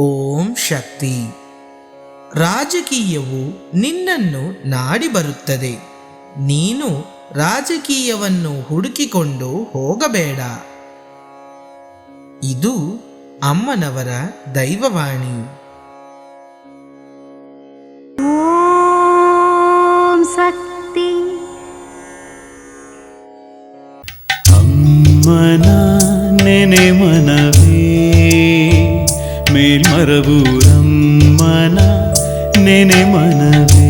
ಓಂ ಶಕ್ತಿ. ರಾಜಕೀಯವು ನಿನ್ನನ್ನು ನಾಡಿ ಬರುತ್ತದೆ. ನೀನು ರಾಜಕೀಯವನ್ನು ಹುಡುಕಿಕೊಂಡು ಹೋಗಬೇಡ. ಇದು ಅಮ್ಮನವರ ದೈವವಾಣಿ. ಓಂ ಶಕ್ತಿ. ಅಮ್ಮನ ನೆನೆ ಮನವೇ. மறவூரம் மன நினை மனவே